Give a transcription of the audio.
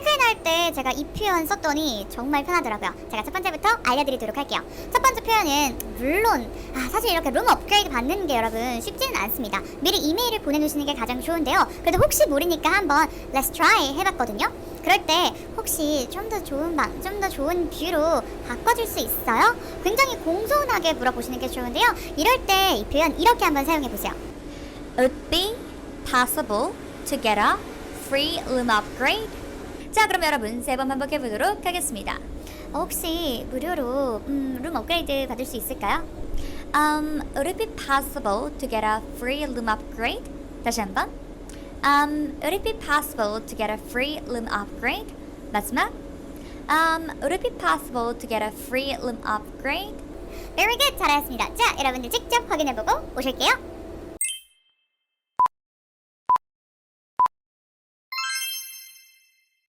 체크인 할 때 제가 이 표현 썼더니 정말 편하더라고요. 제가 첫 번째부터 알려드리도록 할게요. 첫 번째 표현은 물론 아, 사실 이렇게 룸 업그레이드 받는 게 여러분 쉽지는 않습니다. 미리 이메일을 보내주시는 게 가장 좋은데요. 그래도 혹시 모르니까 한번 Let's try 해봤거든요. 그럴 때 혹시 좀 더 좋은 방, 좀 더 좋은 뷰로 바꿔줄 수 있어요? 굉장히 공손하게 물어보시는 게 좋은데요. 이럴 때 이 표현 이렇게 한번 사용해 보세요. Would be possible to get a free room upgrade? 자, 그럼 여러분 세 번 반복해 보도록 하겠습니다. 어, 혹시 무료로 음, 룸 업그레이드 받을 수 있을까요? Um, would it be possible to get a free room upgrade? 다시 한번. Um, would it be possible to get a free room upgrade? 마지막. Um, would it be possible to get a free room upgrade? Very good, 잘하셨습니다. 자, 여러분들 직접 확인해보고 오실게요.